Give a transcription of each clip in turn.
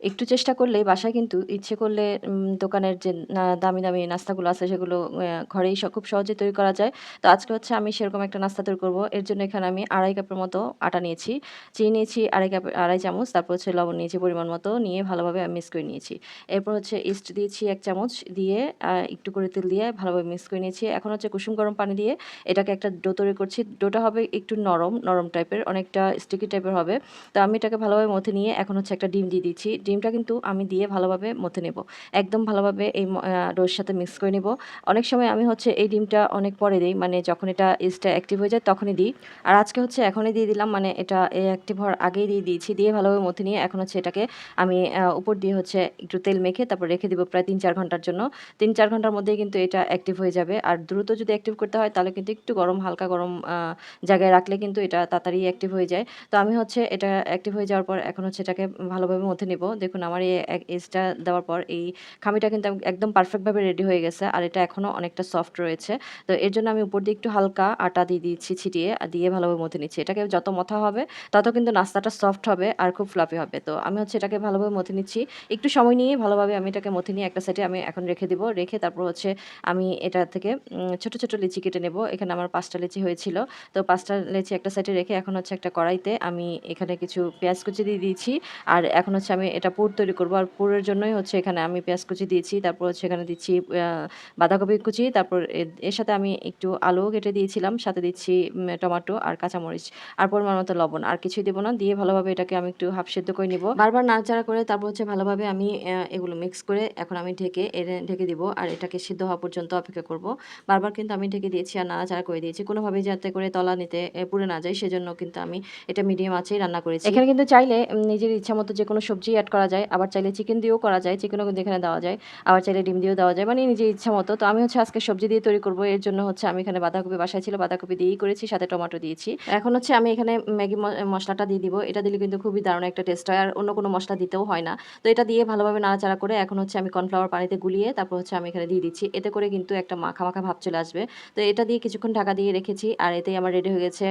একটু চেষ্টা করলেই বাসায় কিন্তু ইচ্ছে করলে দোকানের যে দামি, দামি নাস্তাগুলো আছে সেগুলো ঘরেই খুব সহজে তৈরি করা যায়। তো আজকে হচ্ছে আমি সেরকম একটা নাস্তা তৈরি করব। এর জন্য এখানে আমি ২.৫ কাপের মতো আটা নিয়েছি। চিনি নিয়েছি ২.৫ কাপ ২.৫ চামচ। তারপর হচ্ছে লবণ নিয়েছি পরিমাণ মতো। নিয়ে ভালোভাবে মিক্স করে নিয়েছি। এরপর হচ্ছে ইস্ট দিয়েছি এক চামচ দিয়ে একটু করে তেল দিয়ে ভালোভাবে মিক্স করে নিয়েছি। এখন হচ্ছে কুসুম গরম পানি দিয়ে এটাকে একটা ডো তৈরি করছি। ডোটা হবে একটু নরম, নরম টাইপের অনেকটা স্টিকি টাইপের হবে। তো আমি এটাকে ভালোভাবে মথে নিয়ে এখন হচ্ছে একটা ডিম দিয়ে দিচ্ছি। ডিমটা কিন্তু আমি দিয়ে ভালোভাবে মথে নেব। একদম ভালোভাবে এই ডোর সাথে মিক্স করে নেব। অনেক সময় আমি হচ্ছে এই ডিমটা অনেক পরে দিই মানে যখন এটা ইস্টটা অ্যাক্টিভ হয়ে যায় তখনই দিই। আর আজকে হচ্ছে এখনই দিয়ে দিলাম মানে এটা অ্যাক্টিভ হওয়ার আগেই দিয়ে দিয়েছি। দিয়ে ভালোভাবে মথে নিয়ে এখন হচ্ছে এটাকে আমি উপর দিয়ে হচ্ছে একটু তেল মেখে তারপর রেখে দিব প্রায় ৩-৪ ঘণ্টার জন্য। ৩-৪ ঘণ্টার মধ্যেই কিন্তু এটা অ্যাক্টিভ হয়ে যাবে। আর দ্রুত যদি অ্যাক্টিভ করতে হয় তাহলে কিন্তু একটু গরম, হালকা গরম জায়গায় রাখলে কিন্তু এটা তাড়াতাড়ি অ্যাক্টিভ হয়ে যায়। তো আমি হচ্ছে এটা অ্যাক্টিভ হয়ে যাওয়ার পর এখন হচ্ছে এটাকে ভালোভাবে মথে নিব। দেখুন আমার এই ইস্টটা দেওয়ার পর এই খামিটা কিন্তু একদম পারফেক্টভাবে রেডি হয়ে গেছে। আর এটা এখনও অনেকটা সফট রয়েছে। তো এর জন্য আমি উপর দিয়ে একটু হালকা আটা দিয়ে দিচ্ছি ছিটিয়ে দিয়ে ভালোভাবে মথে নিচ্ছি। এটাকে যত মথা হবে তত কিন্তু নাস্তাটা সফট হবে আর খুব ফ্লাফি হবে। তো আমি হচ্ছে এটাকে ভালোভাবে মথে নিচ্ছি। একটু সময় নিয়ে ভালোভাবে আমি এটাকে মথে নিয়ে একটা সাইডে আমি এখন রেখে দিব। রেখে তারপর হচ্ছে আমি এটা থেকে ছোট, ছোট লিচি কেটে নেব। এখানে আমার পাঁচটা লিচি হয়েছিল। তো পাঁচটা লিচি একটা সাইডে রেখে এখন হচ্ছে একটা কড়াইতে আমি এখানে কিছু পেঁয়াজ কুচি দিয়ে দিয়েছি। আর এখন হচ্ছে আমি এটা পুর তৈরি করব। আর পুরের জন্যই হচ্ছে এখানে আমি পেঁয়াজ কুচি দিয়েছি। তারপর হচ্ছে এখানে দিচ্ছি বাঁধাকপি কুচি। তারপর এর সাথে আমি একটু আলু কেটে দিয়েছিলাম। সাথে দিচ্ছি টমেটো আর কাঁচামরিচ। আর পরিমাণ মতো লবণ। আর কিছুই দিব না। দিয়ে ভালোভাবে এটাকে আমি একটু হাফ সেদ্ধ করে নিব। বারবার নাড়াচাড়া করে তারপর হচ্ছে ভালোভাবে আমি এগুলো মিক্স করে এখন আমি ঢেকে ঢেকে দিব। আর এটাকে সিদ্ধ হওয়া পর্যন্ত অপেক্ষা করব। বারবার কিন্তু আমি ঢেকে দিয়েছি আর নাড়াচাড়া করে দিয়েছি। কোনোভাবেই যাতে করে তলা নিতে পুড়ে না যায়, সেজন্য কিন্তু আমি এটা মিডিয়াম আঁচেই রান্না করেছি। এখানে কিন্তু চাইলে নিজের ইচ্ছা মতো যে কোনো সবজি করা যায়। আবার চাইলে চিকেন দিয়েও করা যায়। চিকেনও কিন্তু এখানে দেওয়া যায়। আবার চাইলে ডিম দিয়েও দেওয়া যায়। মানে নিজের ইচ্ছামতো। তো আমি হচ্ছে আজকে সবজি দিয়ে তৈরি করব এর জন্য হচ্ছে আমি এখানে বাঁধাকপি বাসায় ছিল বাঁধাকপি দিয়েই করেছি। সাথে টমেটো দিয়েছি। এখন হচ্ছে আমি এখানে ম্যাগি ম মসলাটা দিয়ে দিব। এটা দিলে কিন্তু খুবই দারুণ একটা টেস্ট হয়। আর অন্য কোনো মশলা দিতেও হয় না। তো এটা দিয়ে ভালোভাবে নাড়াচাড়া করে এখন হচ্ছে আমি কর্নফ্লাওয়ার পানিতে গুলিয়ে তারপর হচ্ছে আমি এখানে দিয়ে দিচ্ছি। এতে করে কিন্তু একটা মাখা, মাখা ভাব চলে আসবে। তো এটা দিয়ে কিছুক্ষণ ঢাকা দিয়ে রেখেছি। আর এতেই আমার রেডি হয়ে গেছে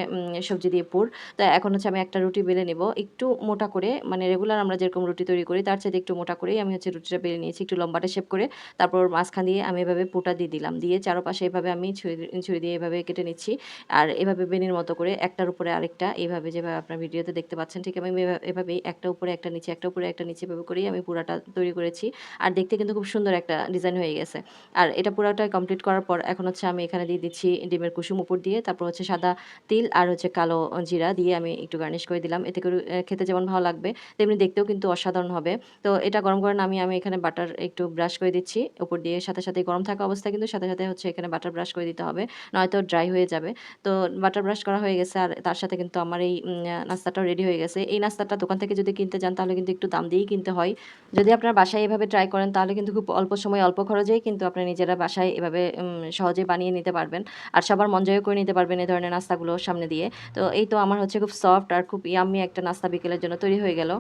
সবজি দিয়ে পুর। তো এখন হচ্ছে আমি একটা রুটি বেলে নেব। একটু মোটা করে মানে রেগুলার আমরা যেরকম রুটি তৈরি করি তার চাইতে একটু মোটা করেই আমি হচ্ছে রুটিটা বেলে নিয়েছি। একটু লম্বাটা শেপ করে তারপর মাঝখান দিয়ে আমি এভাবে পুরটা দিয়ে দিলাম। দিয়ে চারপাশে এভাবে আমি ছুরি ছুরি দিয়ে এভাবে কেটে নিচ্ছি। আর এভাবে বেনির মতো করে একটার উপরে আরেকটা এভাবে যেভাবে আপনার ভিডিওতে দেখতে পাচ্ছেন ঠিক আমি এভা এভাবেই একটা উপরে একটা নিচে, একটা উপরে একটা নিচে এভাবে করেই আমি পুরাটা তৈরি করেছি। আর দেখতে কিন্তু খুব সুন্দর একটা ডিজাইন হয়ে গেছে। আর এটা পুরাটা কমপ্লিট করার পর এখন হচ্ছে আমি এখানে দিয়ে দিচ্ছি ডিমের কুসুম উপর দিয়ে তারপর হচ্ছে সাদা তিল আর হচ্ছে কালো জিরা দিয়ে আমি একটু গার্নিশ করে দিলাম। এতে করে খেতে যেমন ভালো লাগবে তেমনি দেখতেও কিন্তু অসাধারণ হবে। তো এটা গরম করে নামিয়ে আমি এখানে বাটার একটু ব্রাশ করে দিচ্ছি। উপর দিয়ে সাথে, সাথে গরম থাকা অবস্থায় কিন্তু সাথে, সাথে হচ্ছে এখানে বাটার ব্রাশ করে দিতে হবে। নয়তো ড্রাই হয়ে যাবে। তো বাটার ব্রাশ করা হয়ে গেছে আর তার সাথে কিন্তু আমার এই নাস্তাটাও রেডি হয়ে গেছে। এই নাস্তাটা দোকান থেকে যদি কিনতে যান তাহলে কিন্তু একটু দাম দিয়েই কিনতে হয়। যদি আপনার বাসায় এভাবে ট্রাই করেন তাহলে কিন্তু খুব অল্প সময় অল্প খরচেই কিন্তু আপনারা নিজেরা বাসায় এভাবে সহজেই বানিয়ে নিতে পারবেন। আর সবার মন জয়ও করে নিতে পারবেন এ ধরনের নাস্তাগুলো সামনে দিয়ে। তো এই তো আমার হচ্ছে খুব সফট আর খুব ইয়াম্মি একটা নাস্তা বিকেলের জন্য তৈরি হয়ে গেল।